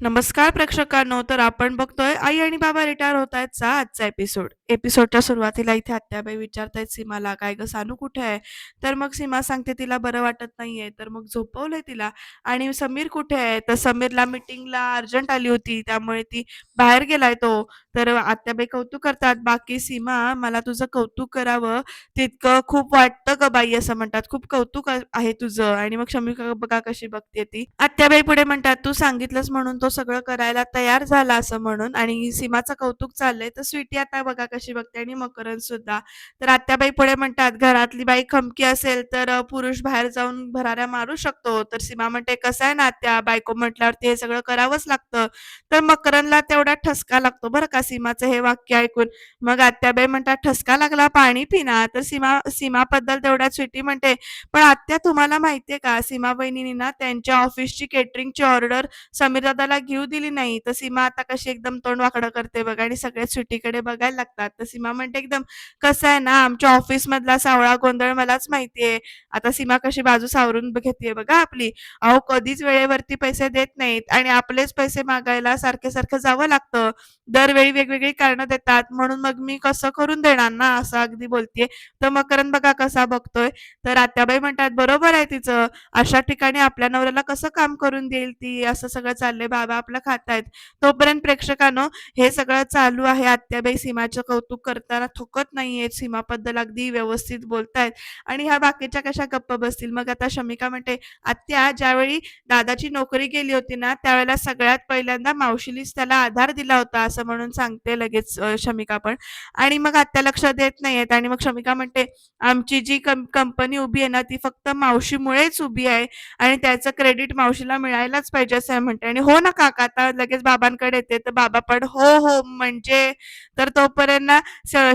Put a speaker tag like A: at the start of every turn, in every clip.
A: नमस्कार प्रेक्षकांनो. तर आपण बघतोय आई आणि बाबा रिटायर होत आहेत चा आजचा एपिसोड एपिसोडच्या सुरुवातीला इथे आत्याबाई विचारतायत सीमाला काय ग? सानू कुठे आहे? तर मग सीमा सांगते तिला बरं वाटत नाहीये. तर मग झोपवलंय तिला. आणि समीर कुठे आहे? तर समीरला मीटिंगला अर्जंट आली होती. त्यामुळे ती बाहेर गेलाय तो. तर आत्याबाई कौतुक करतात बाकी सीमा मला तुझं कौतुक करावं. तितकं खूप वाटतं ग बाई असं म्हणतात. खूप कौतुक आहे तुझं. आणि मग शमी बघा कशी बघते ती. आत्याबाई पुढे म्हणतात तू सांगितलंस म्हणून तो सगळं करायला तयार झाला असं म्हणून. आणि सीमाचं कौतुक चाललंय. तर स्वीटी आता बघा कशी बघते आणि मकरन सुद्धा. तर आत्याबाई पुढे म्हणतात घरातली बाई खमकी असेल तर पुरुष बाहेर जाऊन भराऱ्या मारू शकतो. तर सीमा म्हणते कसं आहे ना त्या बायको म्हटल्यावरती हे सगळं करावंच लागतं. तर मकरनला तेवढा ठसका लागतो बरं का सीमाचं हे वाक्य ऐकून. मग आत्याबाई म्हणतात ठसका लागला पाणी पिना? तर सीमा सीमाबद्दल तेवढ्या स्वीटी म्हणते पण आत्या तुम्हाला माहितीये का? सीमा बहिणींनी ना त्यांच्या ऑफिसची केटरिंगची ऑर्डर समीर दादाला घेऊ दिली नाही. तर सीमा आता कशी एकदम तोंड वाकडं करते बघा आणि सगळे स्वीटीकडे बघायला लागतात. तर सीमा म्हणते एकदम कसं आहे ना आमच्या ऑफिस मधला सावळा गोंधळ मलाच माहितीये. आता सीमा कशी बाजू सावरून घेते बघा आपली. अहो कधीच वेळेवरती पैसे देत नाहीत आणि आपलेच पैसे मागायला सारखे सारखं जावं लागतं. दरवेळी वेगवेगळी कारणं देतात. म्हणून मग मी कसं करून देणार ना? असं अगदी बोलतेय. तर मकरंद बघा कसा बघतोय. तर आत्याबाई म्हणतात बरोबर आहे तिचं. अशा ठिकाणी आपल्या नवऱ्याला कसं काम करून देईल ती? असं सगळं चाललंय. बाबा आपलं खातायत. तोपर्यंत प्रेक्षकांनो हे सगळं चालू आहे आत्याबाई सीमाचं कौतुक करताना थुकत नाहीयेत सीमाबद्दल अगदी व्यवस्थित बोलतायत आणि ह्या बाकीच्या कशा गप्प बसतील? मग आता शमिका म्हणते आत्या ज्यावेळी दादाची नोकरी गेली होती ना त्यावेळेला सगळ्यात पहिल्यांदा मावशीलीच त्याला आधार दिला होता असं म्हणून सांगते लगेच शमिका पण. आणि मग आत्या लक्ष देत नाहीयेत आणि मग शमिका म्हणते आमची जी कंपनी उभी आहे ना ती फक्त मावशीमुळेच उभी आहे आणि त्याचं क्रेडिट मावशीला मिळायलाच पाहिजे असं म्हणते. आणि हो ना काका आता लगेच बाबांकडे येते तर बाबा पण हो हो म्हणजे तर तोपर्यंत ना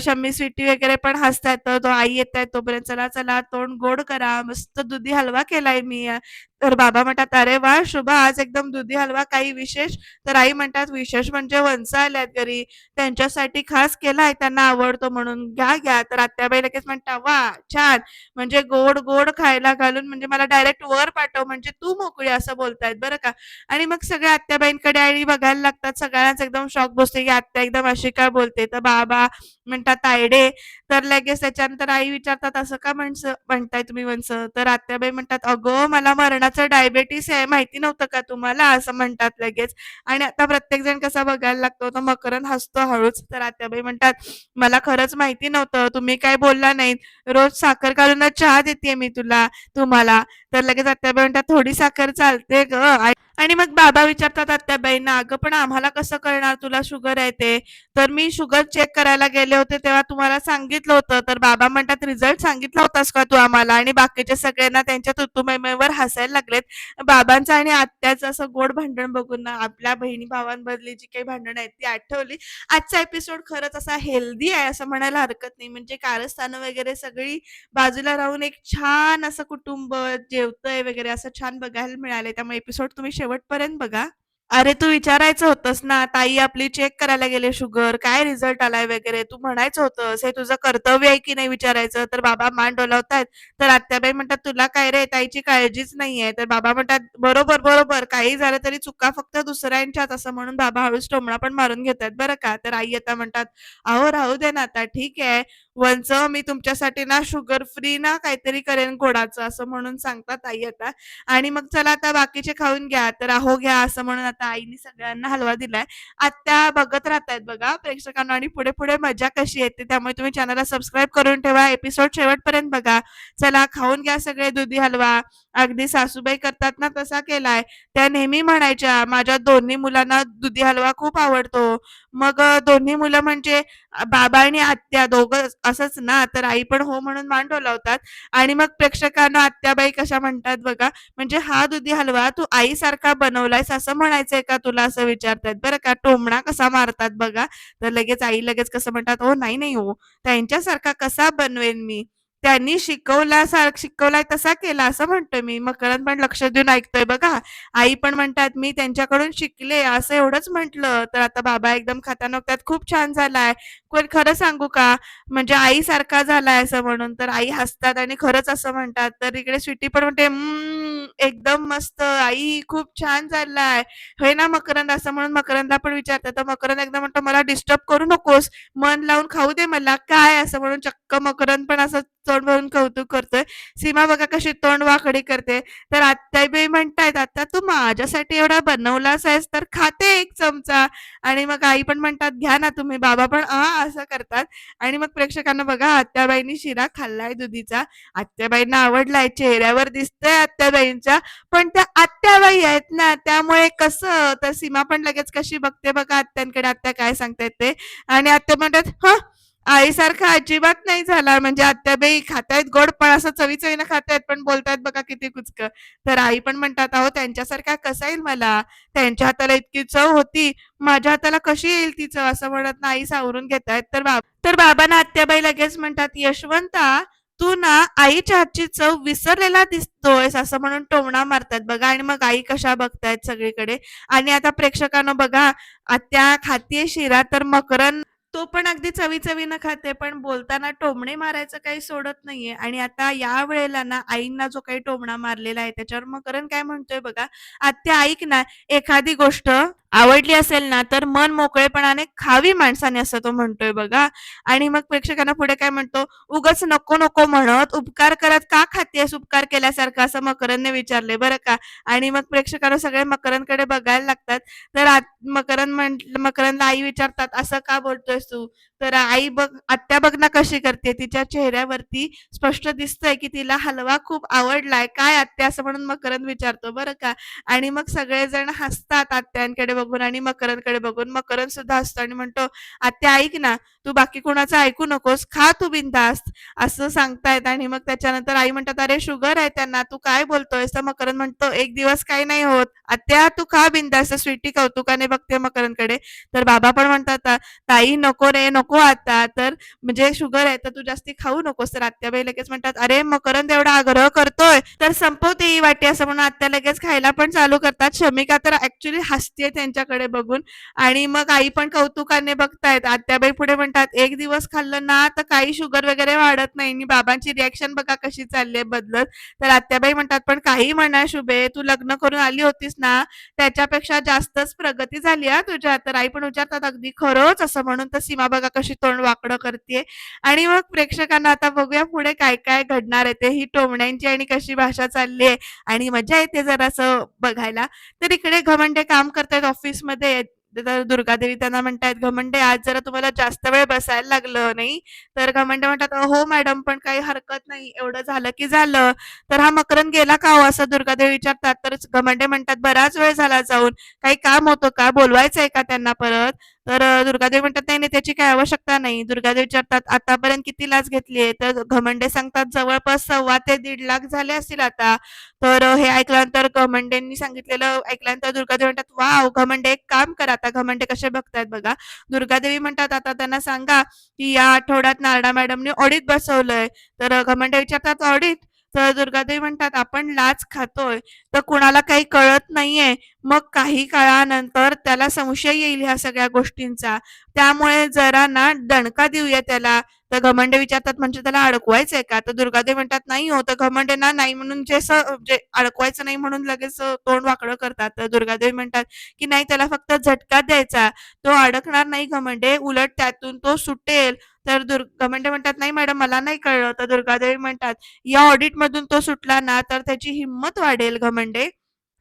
A: शमी स्वीटी वगैरे पण हसतात तर तो आई येत आहे तोपर्यंत चला चला तोंड गोड करा. मस्त दुधी हलवा केलाय मी. तर बाबा म्हणतात अरे वा शुभा. आज एकदम दुधी हलवा काही विशेष? तर आई म्हणतात विशेष म्हणजे वंच आल्यात घरी. त्यांच्यासाठी खास केलाय त्यांना आवडतो म्हणून. घ्या घ्या. तर आत्याबाई लगेच म्हणता वा छान. म्हणजे गोड गोड खायला घालून म्हणजे मला डायरेक्ट वर पाठव. म्हणजे तू मोकळी असं बोलतायत बरं का? आणि मग सगळ्या आत्याबाईंकडे आणि बघायला लागतात. सगळ्यांनाच एकदम शॉक बसते की आत्या एकदम अशी काय बोलते? तर बाबा म्हणतात तायडे. तर लगेच त्याच्यानंतर आई विचारतात असं का म्हणस म्हणताय तुम्ही वंस? तर आत्याबाई म्हणतात अगं मला मरणाचं डायबेटीस आहे माहिती नव्हतं का तुम्हाला? असं म्हणतात लगेच. आणि आता प्रत्येक जण कसा बघायला लागतो तर मकरन हसतो हळूच. तर आत्याबाई म्हणतात मला खरंच माहिती नव्हतं तुम्ही काय बोलला नाही रोज साखर घालूनच चहा देते मी तुला तुम्हाला. तर लगेच आत्याबाई म्हणतात थोडी साखर चालते ग आई आणि मग बाबा विचारतात आत्याबाईंना अगं पण आम्हाला कसं कळणार? तुला शुगर आहे ते. तर मी शुगर चेक करायला गेले होते तेव्हा तुम्हाला सांगितलं होतं. तर बाबा म्हणतात रिझल्ट सांगितला होतास का तू आम्हाला? आणि बाकीच्या सगळ्यांना त्यांच्या तुतुमयमेवर हसायला लागलेत. बाबांचं आणि आत्याचं असं गोड भांडण बघून ना आपल्या बहिणी भावांबदली जी काही भांडणं आहेत ती आठवली. आजचा एपिसोड खरंच असा हेल्दी आहे असं म्हणायला हरकत नाही. म्हणजे कारस्थानं वगैरे सगळी बाजूला राहून एक छान असं कुटुंब जेवतंय वगैरे असं छान बघायला मिळालंय. त्यामुळे एपिसोड तुम्ही शेवटपर्यंत बघा. अरे तू विचारायचं होतंस ना ताई आपली चेक करायला गेले शुगर काय रिझल्ट आलाय वगैरे? तू म्हणायचं होतंस हे तुझं कर्तव्य आहे की नाही विचारायचं? तर बाबा मान डोलावतायत. तर आत्याबाई म्हणतात तुला काय रे ताईची काळजीच नाहीये. तर बाबा म्हणतात बरोबर बरोबर काही झालं तरी चुका फक्त दुसऱ्यांच्यात असं म्हणून बाबा हळूच टोमणा पण मारून घेतात बरं का? तर आई आता म्हणतात अहो राहू दे ना आता ठीक आहे. वंच मी तुमच्यासाठी ना शुगर फ्री ना काहीतरी करेन गोडाचं असं म्हणून सांगतात आई आता. आणि मग चला आता बाकीचे खाऊन घ्या तर आहो घ्या असं म्हणून आता आईने सगळ्यांना हलवा दिलाय. आत्या बघत राहतायत बघा प्रेक्षकांना आणि पुढे पुढे मजा कशी येते त्यामुळे तुम्ही चॅनलला सबस्क्राईब करून ठेवा एपिसोड शेवटपर्यंत बघा. चला खाऊन घ्या सगळे दुधी हलवा. अगदी सासूबाई करतात ना तसा केलाय. त्या नेहमी म्हणायच्या माझ्या दोन्ही मुलांना दुधी हलवा खूप आवडतो. मग दोन्ही मुलं म्हणजे बाबा आणि आत्या दोघं असंच ना तर आई पण हो म्हणून मान डोलावतात. आणि मग प्रेक्षकांना आत्याबाई कशा म्हणतात बघा म्हणजे हा दुधी हलवा तू आईसारखा बनवलायस असं म्हणायचंय का तुला असं विचारतात बरं का टोमणा कसा मारतात बघा. तर लगेच आई लगेच कसं म्हणतात हो नाही नाही हो त्यांच्यासारखा कसा बनवेन मी? त्यांनी शिकवला सार शिकवलाय तसा केला असं म्हणतोय मी. मकरंद पण लक्ष देऊन ऐकतोय बघा. आई पण म्हणतात मी त्यांच्याकडून शिकले असं एवढंच म्हटलं. तर आता बाबा एकदम खाता नव्हत्यात. खूप छान झालाय. पण खरं सांगू का? म्हणजे आई सारखा झालाय असं म्हणून. तर आई हसतात आणि खरंच असं म्हणतात. तर इकडे स्वीटी पण म्हणते "हम्म, एकदम मस्त. आई खूप छान चाललाय. होय ना मकरंद?" असं म्हणून मकरंदला पण विचारतात. तर मकरंद एकदम म्हणतो, "मला डिस्टर्ब करू नकोस. मन लावून खाऊ दे मला." "काय?" असं म्हणून चक्क मकरंद पण असं तोंड भरून कौतुक करतोय. सीमा बघा कशी तोंड वाकडी करते. तर आत्याबाई म्हणतायत, "आता तू माझ्यासाठी एवढा बनवलास आहेस तर खाते एक चमचा." आणि मग आई पण म्हणतात, "घ्या ना तुम्ही." बाबा पण "आ" असं करतात आणि मग प्रेक्षकांना बघा आत्याबाईंनी शिरा खाल्लाय दुधीचा. आत्याबाईंना आवडलाय. चेहऱ्यावर दिसतंय आत्याबाईंच्या. पण त्या आत्याबाई आहेत ना, त्यामुळे कसं तर सीमा पण लगेच कशी बघते बघा आत्यांकडे, आत्या काय सांगतायत ते आणि आत्या म्हणतात, "हं, आईसारखा अजिबात नाही झाला." म्हणजे आत्याबाई खातायत गोड, पण असं चवी-चवीनं खातायत, पण बोलतायत बघा किती कुचकं. तर आई पण म्हणतात, "अहो त्यांच्यासारखा कसा येईल मला? त्यांच्या हाताला इतकी चव होती, माझ्या हाताला कशी येईल ती चव?" असं म्हणत ना आई सावरून घेतायत. तर बाब तर बाबांना आत्याबाई लगेच म्हणतात, "यशवंता, तू ना आईच्या हातची चव विसरलेला दिसतोयस." असं म्हणून टोमणा मारतात बघा. आणि मग आई कशा बघतायत सगळीकडे? आणि आता प्रेक्षकांना बघा, आत्या खातीये शिरा, तर मकरन तो पण अगदी चवी-चवीनं खाते, पण बोलताना टोमणे मारायचं काही सोडत नाहीये. आणि आता या वेळेला ना आईंना जो काही टोमणा मारलेला आहे, त्याच्यावर मकरन काय म्हणतोय बघा, "आत्या ऐक ना, एखादी गोष्ट आवडली असेल ना, तर मन मोकळेपणाने खावी माणसाने." असं तो म्हणतोय बघा आणि मग प्रेक्षकांना पुढे काय म्हणतो, "उगाच नको-नको म्हणत उपकार करत का खातेस उपकार केल्यासारखं?" असं मकरंदने विचारले बरं का आणि मग प्रेक्षकांना सगळे मकरंदकडे बघायला लागतात. तर आत मकरंद म्हण मकरंदला आई विचारतात, "असं का बोलतोयस तू?" तर आई बघ आत्या बघ ना कशी करते. तिच्या चेहऱ्यावरती स्पष्ट दिसतंय, की तिला हलवा खूप आवडलाय. "काय आत्या?" असं म्हणून मकरंद विचारतो बरं का आणि मग सगळेजण हसतात आत्यांकडे बघून आणि मकरंदकडे बघून. मकरंद सुद्धा हसतो आणि म्हणतो, "आत्या ऐक ना, तू बाकी कोणाचं ऐकू नकोस. खा तू बिनधास्त." असं सांगतायत आणि मग त्याच्यानंतर आई म्हणतात, "अरे शुगर आहे त्यांना, तू काय बोलतोयस?" तर मकरंद म्हणतो, "एक दिवस काही नाही होत. आत्या तू खा बिनधास्त." स्वीटी कौतुकाने बघते मकरंदकडे. तर बाबा पण म्हणतात, "ताई नको रे, नको आता. तर म्हणजे शुगर आहे, तर तू जास्ती खाऊ नकोस." तर आत्याबाई लगेच म्हणतात, "अरे मकरंद एवढा आग्रह करतोय, तर संपवते ही वाटी." असं म्हणून आत्या लगेच खायला पण चालू करतात. शमिका तर ऍक्च्युली हसते त्यांच्याकडे बघून आणि मग आई पण कौतुकाने बघतायत. आत्याबाई पुढे म्हणतात, "एक दिवस खाल्लं ना, तर काही शुगर वगैरे वाढत नाही." आणि बाबांची रिॲक्शन बघा कशी चालली बदलत. तर आत्याबाई म्हणतात, "पण काही म्हणा शुभे, तू लग्न करून आली होतीस ना, त्याच्यापेक्षा जास्तच प्रगती झाली हा तुझ्या तर आई पण विचारतात, "अगदी खरंच?" असं म्हणून. तर सीमा बघा कशी तोंड वाकडं करतीये आणि मग प्रेक्षकांना आता बघूया पुढे काय-काय घडणार आहे ते. ही टोमण्यांची आणि कशी भाषा चालली आहे आणि मजा येते जरासं बघायला. तर इकडे घमंडे काम करतायत ऑफिसमध्ये. तर दुर्गादेवी त्यांना म्हणतायत, "घमंडे आज जरा तुम्हाला जास्त वेळ बसायला लागलं नाही?" तर घमंडे म्हणतात, "हो मॅडम, पण काही हरकत नाही. एवढं झालं की झालं." तर "हा मकरंद गेला का हो?" असं दुर्गादेवी विचारतात. तर घमंडे म्हणतात, "बराच वेळ झाला जाऊन. काही काम होतं का? बोलवायचंय का त्यांना परत?" तर दुर्गादेवी म्हणतात, "नाही, नाही, त्याची काय आवश्यकता नाही." दुर्गादेवी विचारतात, "आतापर्यंत किती लाच घेतलीये?" तर घमंडे सांगतात, "जवळपास सव्वा ते दीड लाख झाले असतील आता." तर हे ऐकल्यानंतर घमंडेंनी सांगितलेलं ऐकल्यानंतर दुर्गादेवी म्हणतात, वा घमंडे एक काम करा आता घमंडे कसे बघतायत बघा. दुर्गादेवी म्हणतात, "आता त्यांना सांगा, की या आठवड्यात नारडा मॅडमनी ऑडिट बसवलंय." तर घमंडे विचारतात, "ऑडिट?" तर दुर्गादेवी म्हणतात, "आपण लाच खातोय, तर कुणाला काही कळत नाहीये. मग काही काळानंतर त्याला संशय येईल ह्या सगळ्या गोष्टींचा. त्यामुळे जरा ना दणका देऊया त्याला." तर घमंडे विचारतात, "म्हणजे त्याला अडकवायचंय का?" तर दुर्गादेवी म्हणतात, "नाही हो." तर घमंडे ना नाही म्हणून जे जे अडकवायचं नाही म्हणून लगेच तोंड वाकडं करतात. तर दुर्गादेवी म्हणतात, की "नाही त्याला फक्त झटका द्यायचा. तो अडकणार नाही घमंडे, उलट त्यातून तो सुटेल." तर दुर्गा घमंडे म्हणतात, "नाही मॅडम मला नाही कळलं." तर दुर्गादेवी म्हणतात, "या ऑडिट मधून तो सुटला ना, तर त्याची हिंमत वाढेल घमंडे म्हणजे.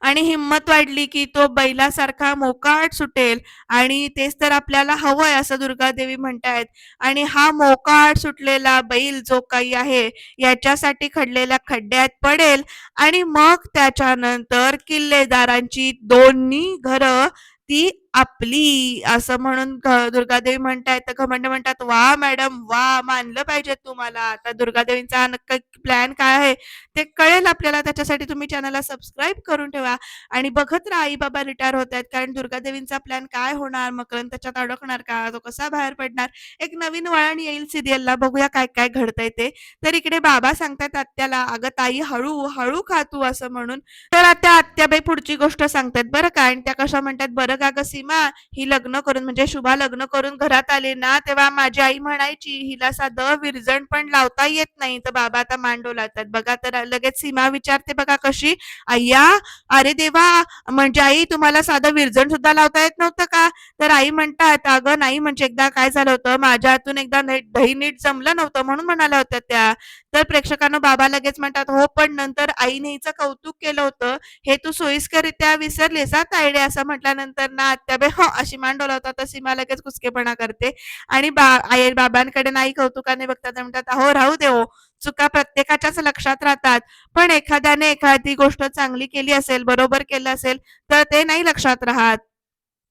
A: आणि हिंमत वाढली की तो बैलासारखा मोकाट सुटेल आणि तेच तर आपल्याला हवंय." असं दुर्गादेवी म्हणतायत आणि हा मोकाट सुटलेला बैल जो काही आहे, याच्यासाठी खडलेल्या खड्ड्यात पडेल आणि मग त्याच्यानंतर किल्लेदारांची दोन्ही घरं ती आपली. असं म्हणून दुर्गादेवी म्हणतायत. तर घमंड म्हणतात, वा मॅडम वा मानलं पाहिजे तुम्हाला." आता दुर्गादेवींचा नक्की प्लॅन काय आहे, ते कळेल आपल्याला. त्याच्यासाठी तुम्ही चॅनलला सबस्क्राईब करून ठेवा आणि बघत राहा आई-बाबा रिटायर होत आहेत कारण दुर्गादेवींचा प्लॅन काय होणार? मकरंद त्याच्यात अडकणार का? तो कसा बाहेर पडणार? एक नवीन वळण येईल सिरियलला बघूया काय-काय घडतंय ते. तर इकडे बाबा सांगतात आत्याला, "अगं ताई हळू, हळू खा तू." असं म्हणून. तर आता आत्याबाई पुढची गोष्ट सांगतात बरं का आणि त्या कशा म्हणतात "बरं का अगं सीमा ही लग्न करून म्हणजे शुभा लग्न करून घरात आले ना तेव्हा माझी आई म्हणायची हिला साधं विरजण पण लावता येत नाही तर बाबा आता मान लावतात बघा तर लगेच सीमा विचारते बघा कशी? अय्या अरे देवा म्हणजे आई तुम्हाला साधं विरजण सुद्धा लावता येत नव्हतं का? तर आई म्हणतात अगं नाही म्हणजे एकदा काय झालं होतं माझ्या हातून एकदा दही नीट जमलं नव्हतं म्हणून म्हणाल्या होत्या त्या. तर प्रेक्षकांना बाबा लगेच म्हणतात हो पण नंतर आईने हिचं कौतुक केलं होतं हे तू सोयीस्करित्या विसरलेस हा तायडे? असं म्हटल्यानंतर ना आत्याबाई हो अशी मान डोलावतात तर सीमा लगेच कुचकेपणा करते. आणि बा आई बाबांकडे नाही कौतुकाने बघतात म्हणतात अहो राहू दे हो चुका प्रत्येकाच्याच लक्षात राहतात. पण एखाद्याने एखादी गोष्ट चांगली केली असेल बरोबर केलं असेल तर ते नाही लक्षात राहत.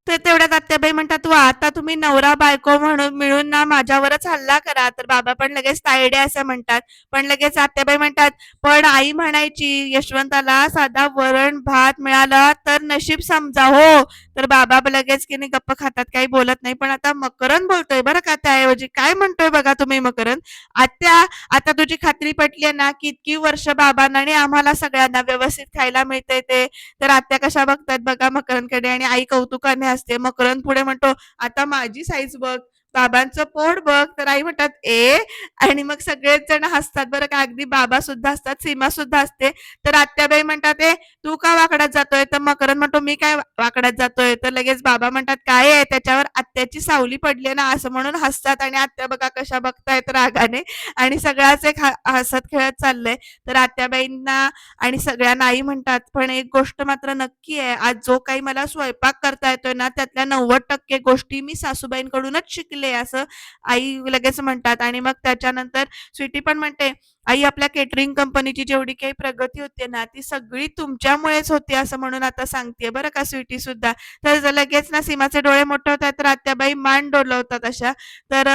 A: तर तेवढ्यात आत्याबाई म्हणतात वा आता तुम्ही नवरा बायको म्हणून मिळून ना माझ्यावरच हल्ला करा. तर बाबा पण लगेच तायडे असं म्हणतात. पण लगेच आत्याबाई म्हणतात पण आई म्हणायची यशवंताला साधा वरण भात मिळाला तर नशीब समजा हो. तर बाबा लगेच की नाही गप्प खातात काही बोलत नाही. पण आता मकरन बोलतोय बरं का त्याऐवजी काय म्हणतोय बघा तुम्ही मकरन आत्या आता तुझी खात्री पटली आहे ना की इतकी वर्ष बाबांना आणि आम्हाला सगळ्यांना व्यवस्थित खायला मिळतंय ते तर आत्या कशा बघतात बघा मकरनकडे आणि आई कौतुकाने असते मकरन पुढे म्हणतो आता माझी साईज बघ. बाबांचं पोट बघ. तर आई म्हणतात ए आणि मग सगळेच जण हसतात. बरं का अगदी बाबा सुद्धा असतात सीमा सुद्धा असते तर आत्याबाई म्हणतात ए तू का वाकडात जातोय? तर मकरन म्हणतो मी काय वाकडात जातोय? तर लगेच बाबा म्हणतात काय आहे त्याच्यावर? आत्याची सावली पडली ना असं म्हणून हसतात. आणि आत्या बघा कशा बघतायत रागाने. आणि सगळ्याच एक हसत खेळत चाललंय. तर आत्याबाईंना आणि सगळ्यांना आई म्हणतात पण एक गोष्ट मात्र नक्की आहे. आज जो काही मला स्वयंपाक करता येतोय ना त्यातल्या नव्वद टक्के गोष्टी मी सासूबाईंकडूनच शिकले असं आई लगेच म्हणतात. आणि मग त्याच्यानंतर स्वीटी पण म्हणते आई आपल्या केटरिंग कंपनीची जेवढी काही प्रगती होते ना ती सगळी तुमच्यामुळेच होती असं म्हणून आता सांगते बरं का स्वीटी सुद्धा. तर लगेच ना सीमाचे डोळे मोठे होतात तर आत्याबाई मान डोलवतात अशा. तर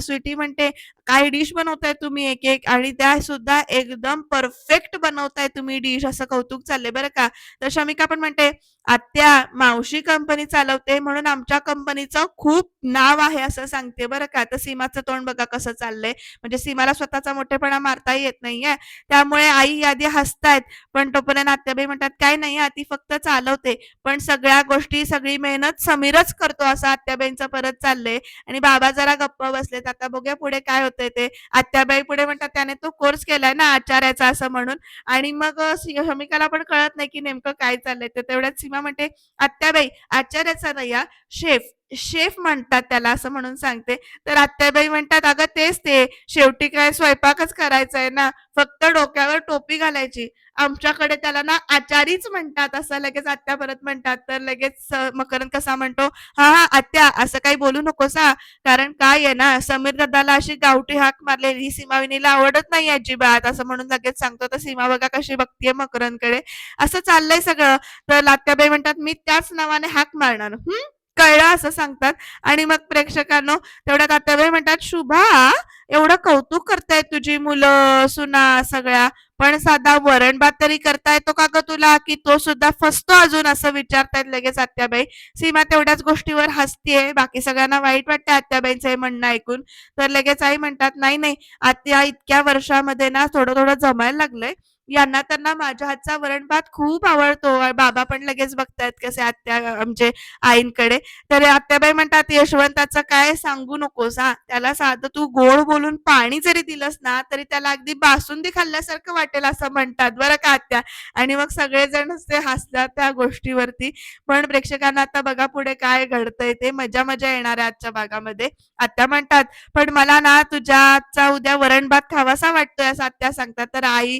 A: स्वीटी म्हणते काही डिश बनवताय तुम्ही एक एक आणि त्या सुद्धा एकदम परफेक्ट बनवताय तुम्ही डिश असं कौतुक चाललंय बरं का? तर शमिका पण म्हणते आत्या मावशी कंपनी चालवते म्हणून आमच्या कंपनीचं खूप नाव आहे असं सांगते बरं का? तर सीमाचं तोंड बघा कसं चाललंय. म्हणजे सीमाला स्वतःचा मोठेपणा मारता येत नाहीये. त्यामुळे आई आधी हसतायत. पण तोपर्यंत आत्याबाई म्हणतात काय नाही ती फक्त चालवते. पण सगळ्या गोष्टी सगळी मेहनत समीरच करतो असं आत्याबाईंचं परत चाललंय. आणि बाबा जरा गप्प बसलेत. आता बघूया पुढे काय होते ते. आत्याबाई पुढे म्हणतात त्याने तो कोर्स केलाय ना आचार्याचा असं म्हणून. आणि मग शमिकाला पण कळत नाही की नेमकं काय चाललंय. तर तेवढ्यात सीमा म्हणते आत्याबाई आचार्याचा नाही शेफ शेफ म्हणतात त्याला असं म्हणून सांगते. तर आत्याबाई म्हणतात अगं तेच ते शेवटी काय स्वयंपाकच करायचा आहे ना फक्त डोक्यावर टोपी घालायची. आमच्याकडे त्याला ना आचारीच म्हणतात असं लगेच आत्या परत म्हणतात. तर लगेच मकरन कसा म्हणतो हा हा आत्या असं काही बोलू नकोस हा. कारण काय आहे ना समीर दादाला अशी गावठी हाक मारलेली सीमाविनीला आवडत नाही अजिबात. असं म्हणून लगेच सांगतो तर सीमा बघा कशी बघतीये मकरनकडे असं चाललंय सगळं. तर लात्याबाई म्हणतात मी त्याच नावाने हाक मारणार. हम्म कळलं असं सांगतात. आणि मग प्रेक्षकांनो तेवढ्यात आत्याबाई म्हणतात शुभा एवढं कौतुक करतायत तुझी मुलं सुना सगळ्या. पण साधा वरणभात तरी करता येतो का ग तुला? की तो सुद्धा फसतो अजून असं विचारतायत लगेच आत्याबाई. सीमा तेवढ्याच गोष्टीवर हसतीये. बाकी सगळ्यांना वाईट वाटतं आत्याबाईंचं हे म्हणणं ऐकून. तर लगेच आई म्हणतात नाही नाही. आत्या इतक्या वर्षामध्ये ना थोडं थोडं जमायला लागलंय. यांना त्यांना माझ्या हातचा वरण भात खूप आवडतो. बाबा पण लगेच बघतायत कसे आत्या म्हणजे आईंकडे. तर आत्याबाई म्हणतात यशवंताचं काय सांगू नकोस हा. त्याला साधं तू गोड बोलून पाणी जरी दिलंस ना तरी त्याला अगदी बासुंदी खाल्ल्यासारखं वाटेल असं म्हणतात बरं का आत्या? आणि मग सगळेजण ते हसतात त्या गोष्टीवरती. पण प्रेक्षकांना आता बघा पुढे काय घडतंय ते मजा मजा येणार आहे आजच्या भागामध्ये. आत्या म्हणतात पण मला ना तुझ्या आजचा उद्या वरण भात खावासा वाटतोय असं आत्या सांगतात. तर आई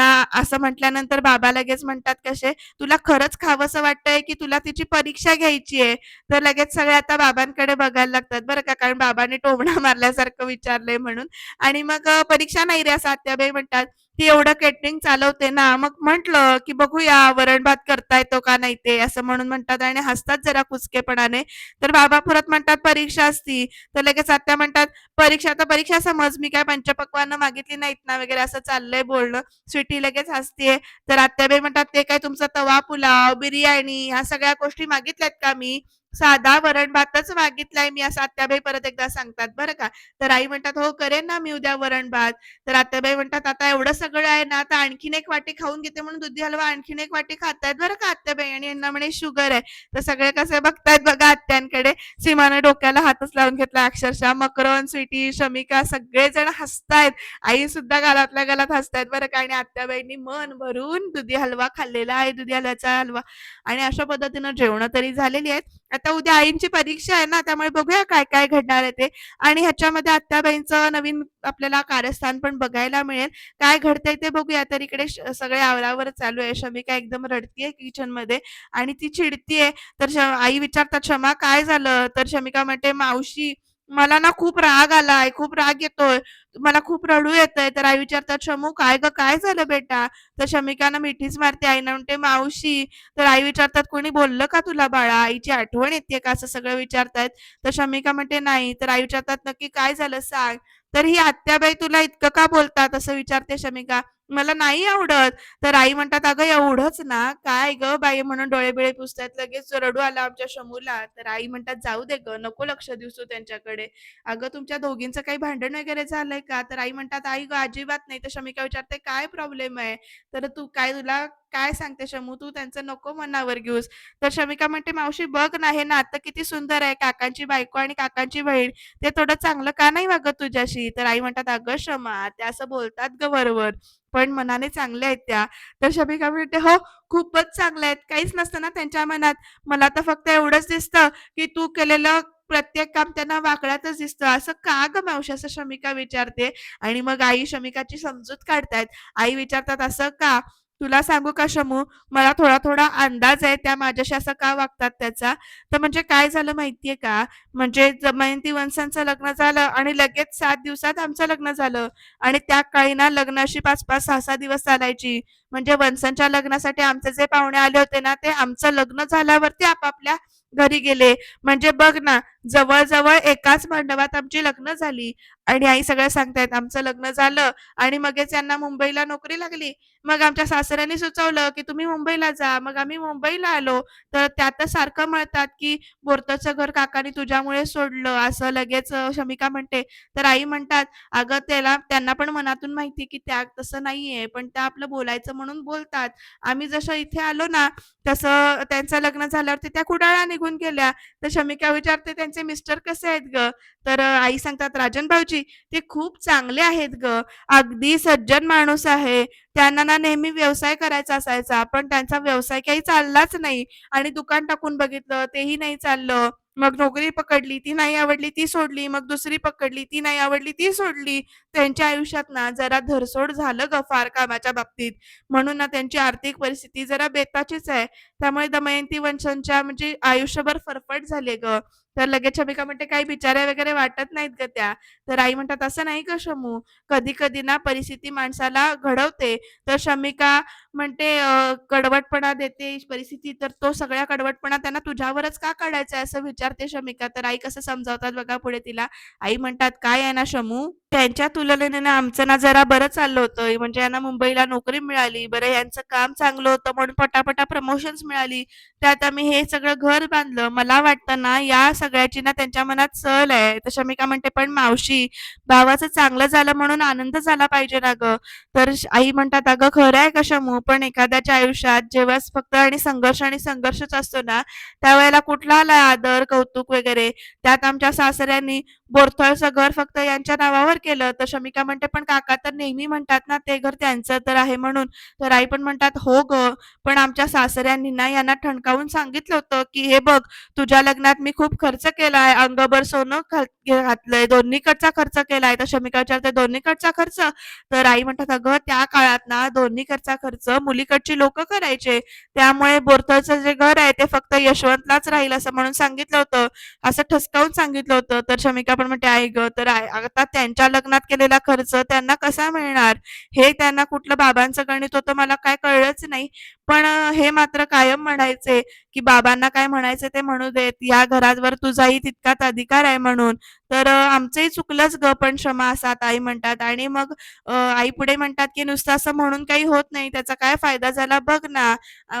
A: ना असं म्हटल्यानंतर बाबा लगेच म्हणतात कसे तुला खरंच खावंसं वाटतंय की तुला तिची परीक्षा घ्यायची आहे? तर लगेच सगळे आता बाबांकडे बघायला लागतात बरं का कारण बाबांनी टोमणा मारल्यासारखं विचारलंय म्हणून. आणि मग परीक्षा नाही रे असं आत्याबाई म्हणतात. ती एवढं केटरिंग चालवते ना मग म्हंटल की बघूया वरण भात करता येतो का नाही ते असं म्हणून म्हणतात आणि हसतात जरा कुचकेपणाने तर बाबा परत म्हणतात परीक्षा असती तर लगेच आत्या म्हणतात परीक्षा तर परीक्षा समज मी काय पंचपक्वानं मागितली नाहीत ना वगैरे असं चाललंय बोलणं. स्वीटी लगेच हसतीये. तर आत्याबाई म्हणतात ते काय तुमचा तवा पुलाव बिर्याणी ह्या सगळ्या गोष्टी मागितल्यात का मी? साधा वरण-भातच मागितलाय मी असं आत्याबाई परत एकदा सांगतात बरं का. तर आई म्हणतात, "हो, करेन ना मी उद्या वरण-भात." तर आत्याबाई म्हणतात, "आता एवढं सगळं आहे ना, आता आणखीन एक वाटी खाऊन घेते." म्हणून दुधी हलवा आणखीन एक वाटी खातायत बरं का आत्याबाई आणि यांना म्हणे शुगर आहे. तर सगळे कसे बघतायत बघा आत्यांकडे. सीमाने डोक्याला हातच लावून घेतला अक्षरशः. मकरन, स्वीटी, शमिका सगळेजण हसतायत. आई सुद्धा गालातल्या गालात हसतायत बरं का आणि आत्याबाईंनी मन भरून दुधी हलवा खाल्लेला आहे, दुधी हलव्याचा हलवा आणि अशा पद्धतीनं जेवणं तरी झालेली आहेत. आता उद्या आईंची परीक्षा आहे ना, त्यामुळे बघूया काय-काय घडणार आहे ते आणि ह्याच्यामध्ये आत्याबाईंचं नवीन आपल्याला कार्यस्थान पण बघायला मिळेल. काय घडतंय ते बघूया. तर इकडे श सगळे आवरावर चालू आहे. शमिका एकदम रडतीये किचनमध्ये आणि ती चिडतीये. तर श आई विचारतात, "क्षमा काय झालं?" तर शमिका म्हणते, "मावशी, मला ना खूप राग आलाय, खूप राग येतोय. मला खूप रडू येतंय." तर आई विचारतात, "शमू काय गं, काय झालं बेटा?" तर शमिकानं मिठीच मारते आईना म्हणते, "मावशी." तर आई विचारतात, "कोणी बोललं का तुला बाळा? आईची आठवण येतेय का?" असं सगळं विचारतायत. तर शमिका म्हणते, "नाही." तर आई विचारतात, "नक्की काय झालं सांग." तर "ही आत्याबाई तुला इतकं का बोलतात?" असं विचारते शमिका. "मला नाही आवडत." तर आई म्हणतात, "अगं एवढंच ना? काय ग बाई?" म्हणून डोळे-बिळे पुसतात लगेच रडू आला आमच्या शमूला. तर आई म्हणतात, "जाऊ दे ग नको लक्ष दिसू त्यांच्याकडे. अगं तुमच्या दोघींचं काही भांडण वगैरे झालंय का?" तर आई म्हणतात, "आई ग अजिबात नाही." तर शमिका विचारते, "काय प्रॉब्लेम आहे?" तर "तू काय तुला काय सांगते शमू, तू त्यांचं नको मनावर घेऊस." तर शमिका म्हणते, "मावशी बघ ना, हे नातं किती सुंदर आहे. काकांची बायको आणि काकांची बहीण. ते थोडं चांगलं का नाही वागत तुझ्याशी?" तर आई म्हणतात, "अगं शमा ते असं बोलतात ग वरवर, पण मनाने चांगल्या आहेत त्या." तर शमिका म्हणते, "हो, खूपच चांगल्या आहेत. काहीच नसतं ना त्यांच्या मनात. मला तर फक्त एवढंच दिसतं, की तू केलेलं प्रत्येक काम त्यांना वाकड्यातच दिसतं." "असं का गं मावशी?" असं शमिका विचारते आणि मग आई शमिकाची समजूत काढतायत. आई विचारतात, "असं का? तुला सांगू का शमू, मला थोडा-थोडा अंदाज आहे त्या माझ्याशी असं का वागतात त्याचा." तर म्हणजे काय झालं माहितीये का? म्हणजे जमयंती वंशांचं लग्न झालं आणि लगेच सात दिवसात आमचं लग्न झालं आणि त्या काळी ना लग्नाशी पाच पाच सहा सहा दिवस चालायची. म्हणजे वंशांच्या लग्नासाठी आमचे जे पाहुणे आले होते ना, ते आमचं लग्न झाल्यावरती आपापल्या घरी गेले. म्हणजे बघ ना, जवळजवळ एकाच मंडपात आमची लग्न झाली आणि आई सगळं सांगतायत, "आमचं लग्न झालं आणि मगच यांना मुंबईला नोकरी लागली. मग आमच्या सासऱ्यांनी सुचवलं, की तुम्ही मुंबईला जा." मग आम्ही मुंबईला आलो. तर त्यातच सारखं म्हणतात, की "बोरतचं घर काकाने तुझ्यामुळे सोडलं." असं लगेच शमिका म्हणते. तर आई म्हणतात, "अगं त्याला त्यांना पण मनातून माहिती की त्या तसं नाहीये, पण त्या आपलं बोलायचं म्हणून बोलतात. आम्ही जसं इथे आलो ना, तसं त्यांचं लग्न झाल्यावरती त्या कुडाळा निघून गेल्या." तर शमिका विचारते, "त्यांचे मिस्टर कसे आहेत ग तर आई सांगतात, "राजन भाऊजी, ते खूप चांगले आहेत ग अगदी सज्जन माणूस आहे. त्यांना ना नेहमी व्यवसाय करायचा असायचा, पण त्यांचा व्यवसाय काही चाललाच नाही आणि दुकान टाकून बघितलं, तेही नाही चाललं. मग नोकरी पकडली, ती नाही आवडली, ती सोडली. मग दुसरी पकडली, ती नाही आवडली, ती सोडली. त्यांच्या आयुष्यात ना जरा धरसोड झालं ग फार कामाच्या बाबतीत. म्हणून ना त्यांची आर्थिक परिस्थिती जरा बेताचीच आहे. त्यामुळे दमयंती वंशांच्या म्हणजे आयुष्यभर फरफट झाले ग तर लगेच शमिका म्हणते, "काही बिचाऱ्या वगैरे वाटत नाहीत ग त्या." तर आई म्हणतात, "असं नाही का शमू, कधी-कधी ना परिस्थिती माणसाला घडवते." तर शमिका म्हणते, कडवटपणा देते परिस्थिती, तर तो सगळ्या कडवटपणा त्यांना तुझ्यावरच का काढायचा आहे?" असं विचारते शमिका. तर आई कसं समजावतात बघा पुढे तिला. आई म्हणतात, "काय आहे ना शमू, त्यांच्या तुलनेने आमचं ना जरा बरं चाललं होतं. म्हणजे यांना मुंबईला नोकरी मिळाली. बरं यांचं काम चांगलं होतं म्हणून पटापटा प्रमोशन्स मिळाली. त्यात आम्ही हे सगळं घर बांधलं. मला वाटतं ना या सगळ्याची ना त्यांच्या मनात सल आहे." तर शमिका म्हणते, "पण मावशी, भावाचं चांगलं झालं म्हणून आनंद झाला पाहिजे ना ग तर आई म्हणतात, "अगं खरं आहे का शमू, पण एखाद्याच्या आयुष्यात जेव्हा फक्त आणि संघर्ष आणि संघर्षच असतो ना, त्यावेळेला कुठला आलाय आदर, कौतुक वगैरे. त्यात आमच्या सासऱ्यांनी बोरथळचं घर फक्त यांच्या नावावर केलं." तर शमिका म्हणते, "पण काका तर नेहमी म्हणतात ना, ते घर त्यांचं तर आहे म्हणून." तर आई पण म्हणतात, "हो ग पण आमच्या सासऱ्यांनी ना यांना ठणकावून सांगितलं होतं, की हे बघ, तुझ्या लग्नात मी खूप खर्च केलाय, अंगभर सोनं घातलंय, दोन्हीकडचा खर्च केलाय." तर शमिका विचारते, "दोन्हीकडचा खर्च?" तर आई म्हणतात, "अगं त्या काळात ना दोन्हीकडचा खर्च मुलीकडची लोक करायचे. त्यामुळे बोरथळचं जे घर आहे ते फक्त यशवंतलाच राहील असं म्हणून सांगितलं होतं." असं ठसकावून सांगितलं होतं. तर शमिका पण म्हणते, "आई ग तर आता त्यांच्या लग्नात केलेला खर्च त्यांना कसा मिळणार? हे त्यांना कुठलं बाबांचं गणित होतं मला काय कळलंच नाही. पण हे मात्र कायम म्हणायचे, की बाबांना काय म्हणायचे ते म्हणू देत. या घरावर तुझाही तितकाच अधिकार आहे म्हणून. तर आमचंही चुकलंच ग पण क्षमा असं आई म्हणतात आणि मग आई पुढे म्हणतात, की "नुसतं असं म्हणून काही होत नाही. त्याचा काय फायदा झाला बघ ना."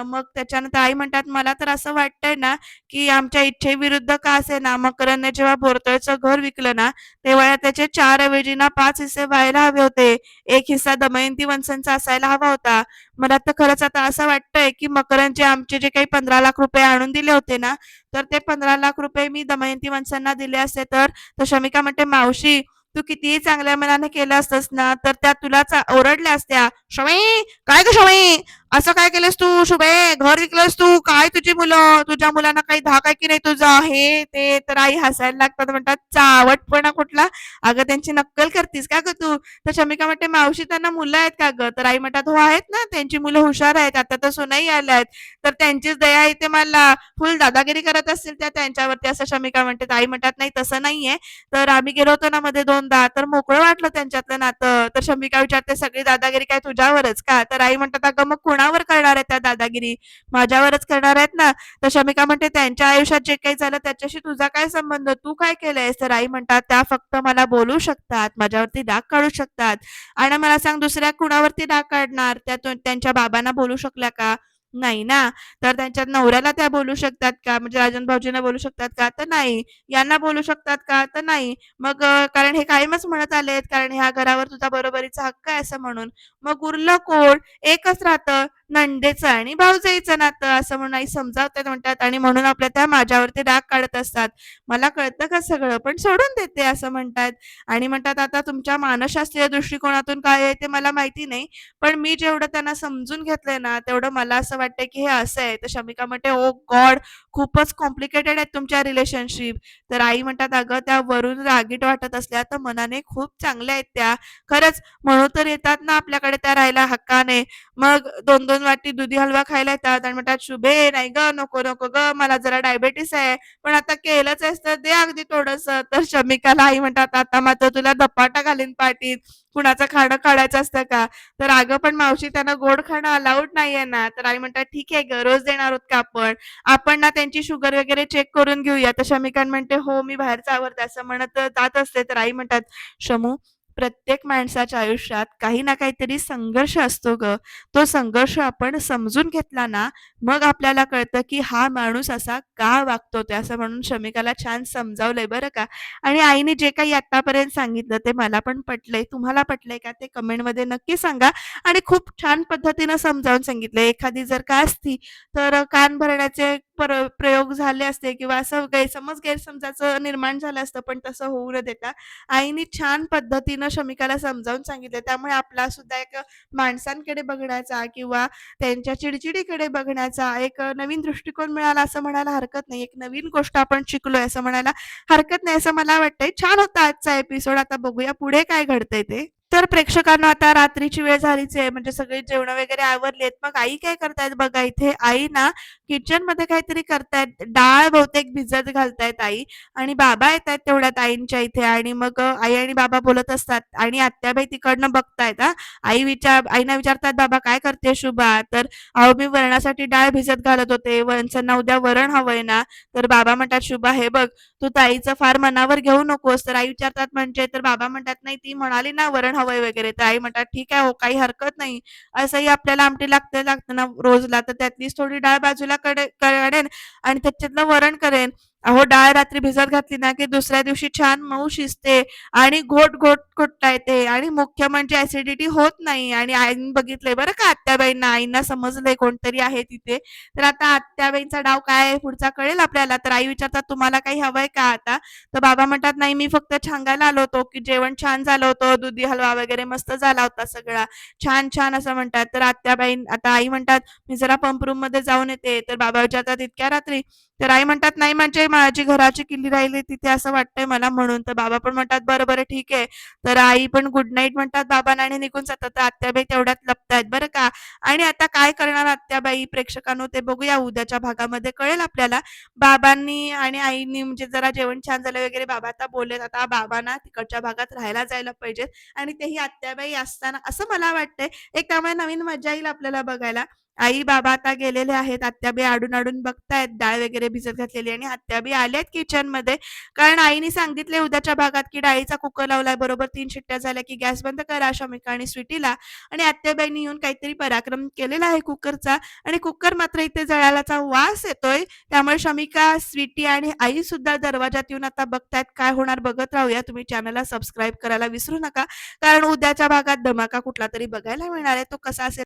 A: मग त्याच्यानंतर आई म्हणतात, "मला तर असं वाटतंय ना, की आमच्या इच्छेविरुद्ध का असे ना मकरंदने जेव्हा बोरतळचं घर विकलं ना, तेव्हा त्याचे चार ऐवजी ना पाच हिस्से व्हायला हवे होते. एक हिस्सा दमयंती वंशांचा असायला हवा होता. मला तर खरंच आता असं वाटतंय, की मकरंदचे आमचे जे काही 15 लाख रुपये आणून दिले होते ना, तर ते 15 लाख रुपये मी दमयंती माणसांना दिले असते तर" तर शमिका म्हणते, "मावशी, तू कितीही चांगल्या मनाने केलं असतस ना, तर त्या तुला ओरडल्या असत्या. 'शमी, काय ग शमी? असं काय केलंस तू शुभे? घर विकलंस तू? काय तुझी मुलं? तुझ्या मुलांना काही धाक आहे की नाही तुझं हे ते. तर आई हसायला लागतात. म्हणतात, "चावटपणा कुठला? अगं त्यांची नक्कल करतीस का गं तू?" तर शमिका म्हणते, "मावशी, त्यांना मुलं आहेत का गं?" तर आई म्हणतात, "हो आहेत ना, त्यांची मुलं हुशार आहेत. आता तर सुनाही आल्या आहेत. तर त्यांचीच दया इथे मला. फुल दादागिरी करत असतील त्या त्यांच्यावरती." असं शमिका म्हणते. आई म्हणतात, "नाही, तसं नाहीये. तर आम्ही गेलो होतो ना मध्ये दोनदा, तर मोकळं वाटलं त्यांच्यातलं नातं." तर शमिका विचारते, "सगळी दादागिरी काय तुझ्यावरच का?" तर आई म्हणतात, "अगं मग कुणावर करणार आहे त्या दादागिरी? माझ्यावरच करणार आहेत ना." तर शमिका म्हणते, "त्यांच्या आयुष्यात जे काही झालं त्याच्याशी तुझा काय संबंध? तू काय केलंयस?" तर आई म्हणतात, "त्या फक्त मला बोलू शकतात, माझ्यावरती डाग काढू शकतात आणि मला सांग दुसऱ्या कुणावरती डाग काढणार? त्या त्यांच्या बाबांना बोलू शकल्या का? नाही ना. तर त्यांच्या नवऱ्याला त्या बोलू शकतात का? म्हणजे राजन भाऊजींना बोलू शकतात का? तर नाही. यांना बोलू शकतात का? तर नाही. मग कारण हे कायमच म्हणत आलेत, कारण ह्या घरावर तुझा बरोबरीचा हक्क आहे असं म्हणून. मग उरलं कोण? एकच राहतं, नंदेचं आणि भाऊजाईचं नातं असं म्हणून आई समजावतात म्हणतात आणि म्हणून आपल्या त्या माझ्यावरती डाग काढत असतात. मला कळतं का सगळं, पण सोडून देते असं म्हणतात आणि म्हणतात, "आता तुमच्या मानसशास्त्रीय दृष्टिकोनातून काय आहे ते मला माहिती नाही, पण मी जेवढं त्यांना समजून घेतलंय ना, तेवढं मला असं वाटतंय की हे असं आहे." तर शमिका म्हणते, ओ गॉड! खूपच कॉम्प्लिकेटेड आहेत तुमच्या रिलेशनशिप." तर आई म्हणतात, "अगं त्या वरून रागीट वाटत असल्या तर मनाने खूप चांगल्या आहेत त्या. खरंच म्हणून तर येतात ना आपल्याकडे त्या राहायला हक्काने. मग 2-2 वाटी दुधी हलवा खायला येतात आणि म्हणतात, 'शुभे नाही ग नको, नको ग मला जरा डायबेटीस आहे, पण आता केलंच आहेस तर दे अगदी थोडस तर शमिकाला आई म्हणतात, "आता मात्र तुला धपाटा घालीन पाठीत. कुणाचं खाणं काढायचं असतं का?" तर "अगं पण मावशी त्यांना गोड खाणं अलाउड नाहीये ना." तर आई म्हणतात, म्हणतात "ठीक आहे ग रोज देणार आहोत का आपण? आपण ना त्यांची शुगर वगैरे चेक करून घेऊया." तर शमिकान म्हणते, "हो, मी बाहेरचं आवडते असं म्हणत जात असते. तर आई म्हणतात, "शमू, प्रत्येक माणसाच्या आयुष्यात काही ना काहीतरी संघर्ष असतो ग तो संघर्ष आपण समजून घेतला ना, मग आपल्याला कळतं की हा माणूस असा का वागतो ते." असं म्हणून शमिकाला छान समजावलंय बरं का. आणि आईने जे काही आत्तापर्यंत सांगितलं ते मला पण पटलंय. तुम्हाला पटलंय का ते कमेंटमध्ये नक्की सांगा आणि खूप छान पद्धतीनं समजावून सांगितलंय. एखादी जर का असती तर कान भरण्याचे पर प्रयोग झाले असते किंवा असं गैरसमज गैरसमजाचं निर्माण झालं असतं, पण तसं होऊ न देता आईने छान पद्धतीनं शमिकाला समजावून सांगितलं. त्यामुळे आपला सुद्धा एक माणसांकडे बघण्याचा किंवा त्यांच्या चिडचिडीकडे बघण्याचा एक नवीन दृष्टिकोन मिळाला असं म्हणायला हरकत नाही. एक नवीन गोष्ट आपण शिकलोय असं म्हणायला हरकत नाही असं मला वाटतंय. छान होता आजचा एपिसोड. आता बघूया पुढे काय घडतंय ते. तर प्रेक्षकांना आता रात्रीची वेळ झालीच आहे म्हणजे सगळी जेवण वगैरे आवरली मग आई काय करतायत बघा इथे आई ना किचनमध्ये काहीतरी करतायत. डाळ बहुतेक भिजत घालतायत आई आणि बाबा येतायत तेवढ्यात आईंच्या इथे आणि मग आई आणि बाबा बोलत असतात आणि आत्याबाई तिकडनं बघतायत आई विचार आईना विचारतात, "बाबा काय करते शुभा?" तर "अहो मी वरणासाठी डाळ भिजत घालत होते. वंचांना उद्या वरण हवंय ना." तर बाबा म्हणतात, "शुभा हे बघ, तू ताईचं फार मनावर घेऊ नकोस." तर आई विचारतात म्हणजे तर बाबा म्हणतात, "नाही ती म्हणाली ना वरण हवंय वगैरे." तर आई म्हणतात, "ठीक आहे हो, काही हरकत नाही. असंही आपल्याला आमटी लागते लागतं ना रोजला, तर त्यातलीच थोडी डाळ बाजूला कडे काढेन आणि त्याच्यातलं वरण करेन." अहो डाळ रात्री भिजत घातली ना, की दुसऱ्या दिवशी छान मऊ शिजते आणि घोट-घोट घोटता येते आणि मुख्य म्हणजे ऍसिडिटी होत नाही आणि आईने बघितलंय बरं का आत्याबाईंना. आईंना समजलंय कोणतरी आहे तिथे. तर आता आत्याबाईंचा डाव काय आहे पुढचा कळेल आपल्याला. तर आई विचारतात, "तुम्हाला काही हवंय का आता?" तर बाबा म्हणतात, "नाही, मी फक्त छांगायला आलो होतो, की जेवण छान झालं होतं. दुधी हलवा वगैरे मस्त झाला होता सगळा. छान-छान." असं म्हणतात. तर आत्याबाई आता आई म्हणतात, "मी जरा पंप रूममध्ये जाऊन येते." तर बाबा विचारतात, "इतक्या रात्री?" तर आई म्हणतात, "नाही म्हणजे माझी घराची किल्ली राहिली तिथे असं वाटतंय मला म्हणून." तर बाबा पण म्हणतात, "बरं, बरं ठीक आहे." तर आई पण गुड नाईट म्हणतात बाबांना आणि निघून जातात. तर आत्याबाई तेवढ्यात लपतायत बरं का. आणि आता काय करणार आत्याबाई प्रेक्षकांनो ते बघूया उद्याच्या भागामध्ये कळेल आपल्याला. बाबांनी आणि आईनी म्हणजे जरा जेवण छान झालं वगैरे बाबा आता बोललेत. आता बाबांना तिकडच्या भागात राहायला जायला पाहिजेत आणि तेही आत्याबाई असताना असं मला वाटतंय. एक त्यामुळे नवीन मजा येईल आपल्याला बघायला. आई बाबा आता गेलेले आहेत आत्याबी आडून आडून बघतायत डाळ वगैरे भिजत घातलेली आणि आत्याबी आल्यात किचनमध्ये. कारण आईने सांगितले उद्याच्या भागात की डाळीचा कुकर लावलाय बरोबर तीन शिट्ट्या झाल्या की गॅस बंद करा शमिका आणि स्वीटीला. आणि आत्याबाईंनी येऊन काहीतरी पराक्रम केलेला आहे कुकरचा आणि कुकर मात्र इथे जळाल्याचा वास येतोय. त्यामुळे शमिका स्वीटी आणि आई सुद्धा दरवाजात येऊन आता बघतायत काय होणार बघत राहूया. तुम्ही चॅनलला सबस्क्राईब करायला विसरू नका. कारण उद्याच्या भागात धमाका कुठला तरी बघायला मिळणार आहे. तो कसा असेल